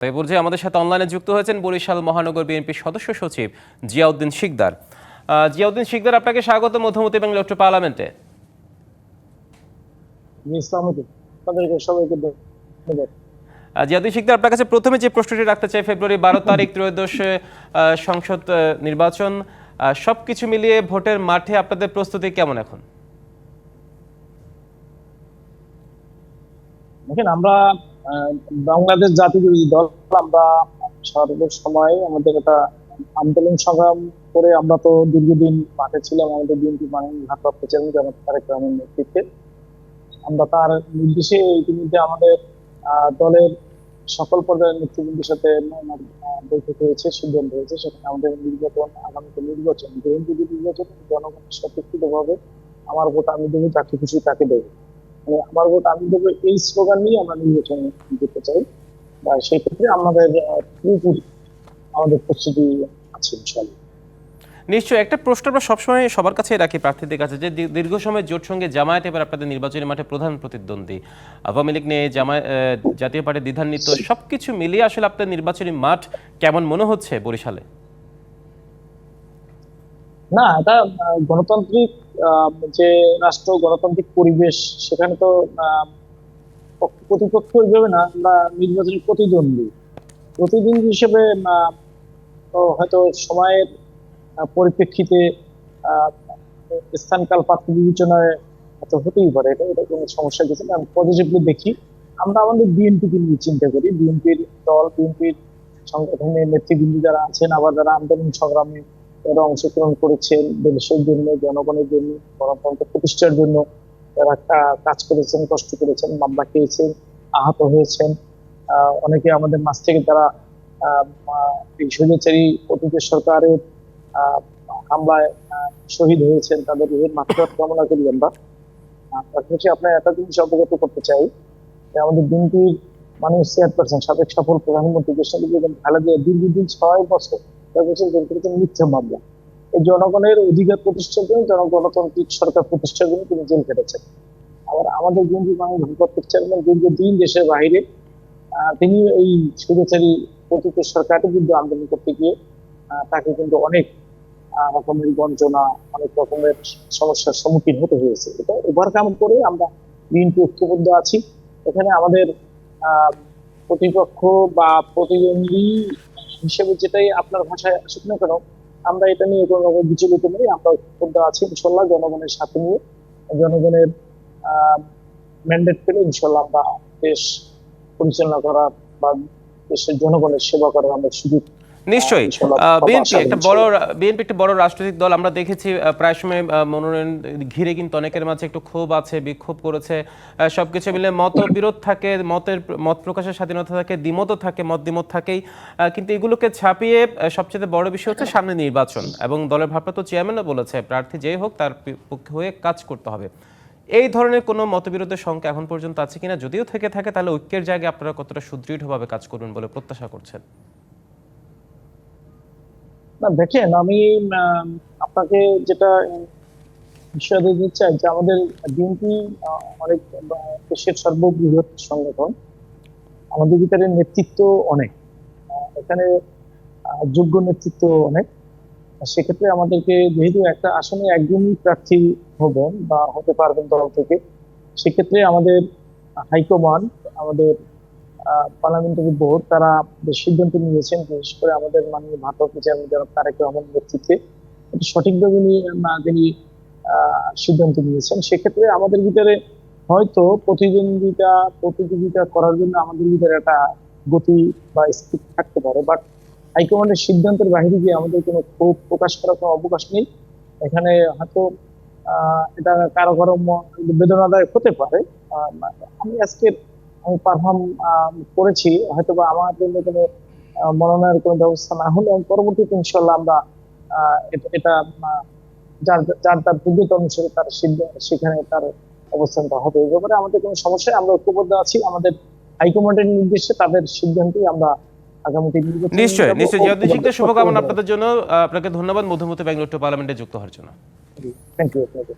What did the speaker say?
তাই বলছে আমাদের সাথে অনলাইনে যুক্ত হয়েছেন বরিশাল মহানগর বিএনপির সদস্য সচিব জিয়াউদ্দিন শিকদার। জিয়াউদ্দিন শিকদার আপনাকে স্বাগত মধ্যমতি বাংলা উত্তর পার্লামেন্টে। জিয়াউদ্দিন শিকদার আপনার কাছে প্রথমে যে প্রশ্নটি রাখতে চাই ফেব্রুয়ারি বারো তারিখ ত্রয়োদশ সংসদ নির্বাচন। সব কিছু মিলিয়ে ভোটের মাঠে আপনাদের প্রস্তুতি কেমন এখন? দেখেন আমরা বাংলাদেশ জাতীয়তাবাদী দল, আমরা সর্বসময় আমাদের একটা আন্দোলন সংগ্রাম করে আমরা তো দীর্ঘদিন মাঠে ছিলাম, আমাদের বিএনপি মাননীয় ভারপ্রাপ্ত চেয়ারম্যান জনাব তারেক রহমানের নেতৃত্বে। আমরা তার নির্দেশে ইতিমধ্যে আমাদের দলের সকল পর্যায়ের নেতৃবৃন্দের সাথে বৈঠক হয়েছে, সিদ্ধান্ত হয়েছে, সেখানে আমাদের নির্বাচন, আগামীতে নির্বাচন গ্রহণযোগ্য নির্বাচন, জনগণের স্বতঃস্ফূর্ত ভাবে আমার ভোট আমি দেবো, যাকে খুশি তাকে দেবো। আমার ভোট আমি দেবো এই স্লোগান নিয়ে আমরা নির্বাচন দিতে চাই। বা সেই ক্ষেত্রে আমাদের পুরোপুরি আমাদের প্রস্তুতি আছে ইনশাল্লাহ নিশ্চয়ই একটা প্রশ্ন আমরা সবসময় সবার কাছে রাখি প্রার্থীদের কাছে যে দীর্ঘ সময় জোট সঙ্গে জামায়াত এবার আপনাদের নির্বাচনী মাঠে প্রধান প্রতিদ্বন্দ্বী। আওয়ামী লীগ নিয়ে জামায়াত জাতীয় পার্টির দ্বিধান্বিত সবকিছু মিলিয়ে আসলে আপনার নির্বাচনী মাঠ কেমন মনে হচ্ছে বরিশালে? না এটা গণতান্ত্রিক যে রাষ্ট্র, গণতান্ত্রিক পরিবেশ, সেখানে তো প্রতিপক্ষ হিসেবে না, আমরা নির্বাচনী প্রতিদ্বন্দ্বী। প্রতিদ্বন্দ্বী হিসেবে তো হয়তো সময়ের পরিপ্রেক্ষিতে স্থানকাল পাত্র বিবেচনায় হয়তো হতেই পারে। এটা এটা কোনো সমস্যা কিছু না। পজিটিভলি দেখি। আমরা আমাদের বিএনপিকে নিয়ে চিন্তা করি। বিএনপির দল, বিএনপির সংগঠনের নেতৃবৃন্দ যারা আছেন, আবার যারা আন্দোলন সংগ্রামে যারা অংশগ্রহণ করেছেন দেশের জন্য, জনগণের জন্য, গণতন্ত্র প্রতিষ্ঠার জন্য। কা- কাজ করেছেন, কষ্ট করেছেন, মামলা খেয়েছেন, আহত হয়েছেন। অনেকে আমাদের মাঝ থেকে তারা এই স্বৈরাচারী অতীতের সরকারের হামলায় শহীদ হয়েছেন। তাদের রুহের কামনা করি আমরা। পাশাপাশি আপনার একটা জিনিস অবগত করতে চাই? যে আমাদের বিএনপির মানুষ চেয়ারপারসন, সাবেক সফল প্রধানমন্ত্রী বেগম খালেদা দীর্ঘদিন ছয় বছর বছর মিথ্যা মামলা। জনগণের অধিকার প্রতিষ্ঠার জন্য, জনগণতান্ত্রিক সরকার প্রতিষ্ঠার জন্য তিনি জেল কেটেছেন আবার আমাদের বিএনপি মাননীয় ভারপ্রাপ্ত চেয়ারম্যান দীর্ঘদিন দেশের বাইরে তিনি এই স্বৈরাচারী অতীতের সরকারের বিরুদ্ধে আন্দোলন করতে গিয়ে তাকে কিন্তু অনেক রকমের বঞ্চনা অনেক রকমের সমস্যার সম্মুখীন হতে হয়েছে। এটা ওভারকাম করে আমরা বিএনপি ঐক্যবদ্ধ আছি। এখানে আমাদের প্রতিপক্ষ বা প্রতিদ্বন্দ্বী হিসেবে যেটাই আপনার ভাষায় আসুক না কেন, আমরা এটা নিয়ে কোনো রকম বিচলিত নেই, আমরা ঐক্যবদ্ধ আছি ইনশাল্লাহ জনগণের সাথে নিয়ে। জনগণের ম্যান্ডেট পেলে ইনশাল্লাহ আমরা দেশ পরিচালনা করার বা দেশের জনগণের সেবা করার আমরা সুযোগ নিশ্চয়ই। বিএনপি একটা বড় বিএনপি একটা বড় রাজনৈতিক দল। আমরা দেখেছি প্রায় সময় মনোনয়ন ঘিরে কিন্তু অনেকের মাঝে একটু ক্ষোভ আছে বিক্ষোভ করেছে। সবকিছু মিলে মতবিরোধ থাকে মতের মত প্রকাশের স্বাধীনতা থাকে দ্বিমতও থাকে মত দ্বিমত থাকেই কিন্তু এগুলোকে ছাপিয়ে সবচেয়ে বড় বিষয় হচ্ছে সামনে নির্বাচন। এবং দলের ভারপ্রাপ্ত চেয়ারম্যানও বলেছে প্রার্থী যেই হোক তার পক্ষে হয়ে কাজ করতে হবে। এই ধরনের কোনো মতবিরোধের সংখ্যা এখন পর্যন্ত আছে কিনা? যদিও থেকে থাকে তাহলে ঐক্যের জায়গায় আপনারা কতটা সুদৃঢ়ভাবে কাজ করবেন বলে প্রত্যাশা করছেন? না, দেখেন আমি আপনাকে যেটা বিষয় দিতে চাই যে আমাদের বিএনপি অনেক দেশের সর্ববৃহৎ সংগঠন। আমাদের ভিতরে নেতৃত্ব অনেক। এখানে যোগ্য নেতৃত্ব অনেক। সেক্ষেত্রে আমাদেরকে যেহেতু একটা আসনে একজনই প্রার্থী হবেন বা হতে পারবেন দল থেকে, সেক্ষেত্রে আমাদের হাইকমান্ড, আমাদের পার্লামেন্টারি বোর্ড তারা সিদ্ধান্ত নিয়েছেন বিশেষ করে আমাদের মাননীয় ভারপ্রাপ্ত চেয়ারম্যান তারেক রহমান নেতৃত্বে সঠিকভাবে তিনি সিদ্ধান্ত নিয়েছেন সেক্ষেত্রে আমাদের ভিতরে হয়তো প্রতিদ্বন্দ্বিতা প্রতিযোগিতা করার জন্য আমাদের ভিতরে একটা গতি বা স্পিড থাকতে পারে বাট হাইকমান্ডের সিদ্ধান্তের বাইরে গিয়ে আমাদের কোনো ক্ষোভ প্রকাশ করার কোনো অবকাশ নেই। এখানে হয়তো আহ, এটা কারও কারও বেদনাদায়ক হতে পারে আমি আজকের আমি পারফর্ম করেছি হয়তো বা আমার জন্য কোনো মনোনয়নের কোনো ব্যবস্থা না হলে পরবর্তীতে ইনশাল্লাহ আমরা এটা- যার যার তার যোগ্যতা অনুসারে তার সেখানে তার অবস্থানটা হবে। এই ব্যাপারে আমাদের কোনো সমস্যা আমরা ঐক্যবদ্ধ আছি। আমাদের হাইকমান্ডের নির্দেশে তাদের সিদ্ধান্তই আমরা নিশ্চয় নিশ্চয়ই যাব, জিয়াউদ্দিন ঐক্যবদ্ধ- শুভকামনা আপনাদের জন্য। আপনাকে ধন্যবাদ। মধ্যমতি ব্যাঙ্গালোর টু পার্লামেন্টে যুক্ত হওয়ার জন্য। Thank you